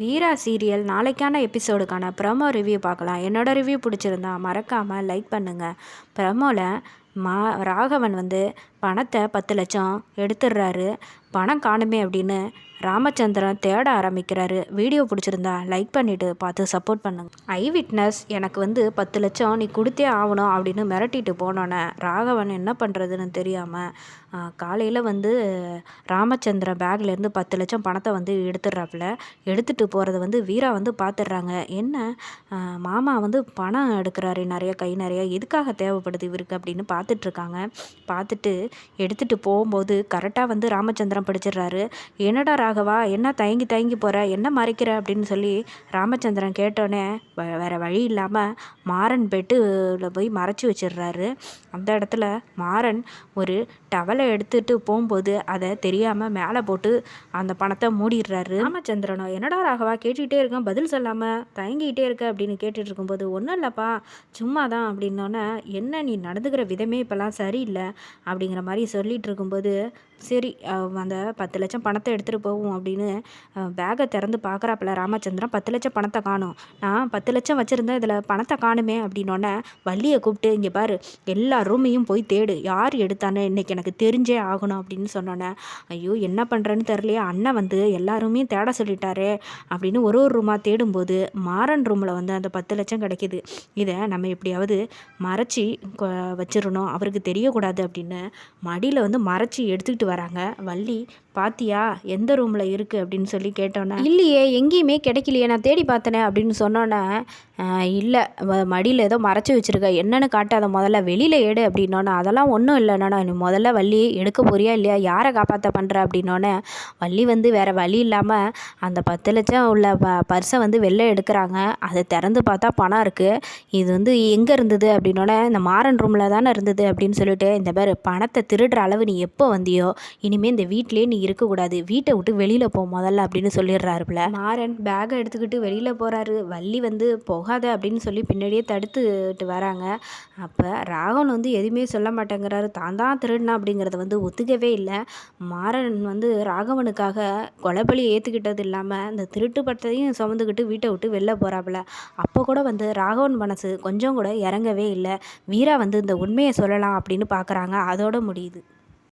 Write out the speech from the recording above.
வீரா serial நாளைக்கான எபிசோடுக்கான promo review பார்க்கலாம். என்னோட ரிவ்யூ பிடிச்சிருந்தா மறக்காமல் லைக் பண்ணுங்கள் ப்ரமோவில் மா ராகவன் வந்து பணத்தை பத்து லட்சம் எடுத்துடுறாரு. பணம் காணுமே அப்படின்னு ராமச்சந்திரன் தேட ஆரம்பிக்கிறாரு. வீடியோ பிடிச்சிருந்தா லைக் பண்ணிவிட்டு பார்த்து சப்போர்ட் பண்ணுங்க. ஐ விட்னஸ் எனக்கு வந்து பத்து லட்சம் நீ கொடுத்தே ஆகணும் அப்படின்னு மிரட்டிட்டு போனோன்னே ராகவன் என்ன பண்ணுறதுன்னு தெரியாமல் காலையில் வந்து ராமச்சந்திரன் பேக்லேருந்து பத்து லட்சம் பணத்தை வந்து எடுத்துடுறாப்புல. எடுத்துகிட்டு போகிறத வந்து வீரா வந்து பார்த்துடுறாங்க என்ன? மாமா வந்து பணம் எடுக்கிறாரு நிறைய கை நிறைய. எதுக்காக தேவைப்படுது இவருக்கு அப்படின்னு பார்த்துட்ருக்காங்க பார்த்துட்டு எடுத்துகிட்டு போகும்போது கரெக்டாக வந்து ராமச்சந்திரன் படிச்சிடுறாரு. என்னடா ராகவா என்ன தயங்கி தயங்கி போகிற என்ன மறைக்கிற அப்படின்னு சொல்லி ராமச்சந்திரன் கேட்டோன்னே வேறு வழி இல்லாமல் மாறன் பெட்டில் போய் மறைச்சி வச்சிடுறாரு. அந்த இடத்துல மாறன் ஒரு டவலை எடுத்துகிட்டு போகும்போது அதை தெரியாமல் மேலே போட்டு அந்த பணத்தை மூடிடுறாரு. ராமச்சந்திரனோ என்னடா ராகவா கேட்டுக்கிட்டே இருக்கேன் பதில் சொல்லாமல் தயங்கிக்கிட்டே இருக்க அப்படின்னு கேட்டுட்டு இருக்கும்போது ஒன்றும் இல்லைப்பா சும்மா தான் அப்படின்னோடனே என்ன நீ நடந்துக்கிற விதமே இப்போல்லாம் சரியில்லை அப்படிங்கிற மாதிரி சொல்லிகிட்டு இருக்கும்போது சரி அந்த பத்து லட்சம் பணத்தை எடுத்துகிட்டு போவோம் அப்படின்னு பேகை திறந்து பார்க்குறாப்புல ராமச்சந்திரன் பத்து லட்சம் பணத்தை காணும். நான் பத்து லட்சம் வச்சுருந்தேன் இதில் பணத்தை காணுமே அப்படின்னோடனே வள்ளியை கூப்பிட்டு இங்கே பாரு எல்லா ரூமையும் போய் தேடு. யார் எடுத்தானே இன்றைக்கி எனக்கு தெரிஞ்சே ஆகணும் அப்படின்னு சொன்னோன்னே ஐயோ என்ன பண்ணுறேன்னு தெரிலையே அண்ணன் வந்து எல்லாருமே தேட சொல்லிட்டாரே அப்படின்னு ஒரு ஒரு ரூமாக தேடும்போது மாறன் ரூமில் வந்து அந்த பத்து லட்சம் கிடைக்கிது. இதை நம்ம எப்படியாவது மறைச்சி வச்சிடணும் அவருக்கு தெரியக்கூடாது அப்படின்னு மடியில் வந்து மறைச்சி எடுத்துக்கிட்டு வராங்க. வள்ளி பாத்தியா எந்த ரூமில் இருக்குது அப்படின்னு சொல்லி கேட்டோன்னே இல்லையே எங்கேயுமே கிடைக்கலையே நான் தேடி பார்த்தனே அப்படின்னு சொன்னோன்னே இல்லை மடியில் ஏதோ மறைச்சி வச்சுருக்க என்னென்னு காட்டாத முதல்ல வெளியில் எடு அப்படின்னோன்னே அதெல்லாம் ஒன்றும் இல்லைண்ணா நீ முதல்ல வள்ளி எடுக்க போறியா இல்லையா யாரை காப்பாற்ற பண்ணுற அப்படின்னோன்னே வள்ளி வந்து வேறு வழி இல்லாமல் அந்த பத்து லட்சம் உள்ள ப பர்ஸை வந்து வெளில எடுக்கிறாங்க. அதை திறந்து பார்த்தா பணம் இருக்குது இது வந்து எங்கே இருந்தது? அப்படின்னோடனே இந்த மாறன் ரூமில் தானே இருந்தது? அப்படின்னு சொல்லிட்டு இந்த பேர் பணத்தை திருடுற அளவு நீ எப்போ வந்தியோ இனிமேல் இந்த வீட்டிலே நீ இருக்கக்கூடாது. வீட்டை விட்டு வெளியில் போ முதல்ல அப்படின்னு சொல்லிடுறாருல மாறன் பேகை எடுத்துக்கிட்டு வெளியில் போகிறாரு வள்ளி வந்து போகாத அப்படின்னு சொல்லி பின்னாடியே தடுத்துட்டு வராங்க. அப்போ ராகவன் வந்து எதுவுமே சொல்ல மாட்டேங்கிறாரு. தான் தான் திருடினா அப்படிங்கிறத வந்து ஒத்துக்கவே இல்லை. மாறன் வந்து ராகவனுக்காக கொலைப்பலி ஏற்றுக்கிட்டது இல்லாமல் இந்த திருட்டு பட்டத்தையும் சுமந்துக்கிட்டு வீட்டை விட்டு வெளில போகிறாப்புல அப்போ கூட வந்து ராகவன் மனசு கொஞ்சம் கூட இறங்கவே இல்லை. வீரா வந்து இந்த உண்மையை சொல்லலாம் அப்படின்னு பார்க்குறாங்க அதோட முடியுது.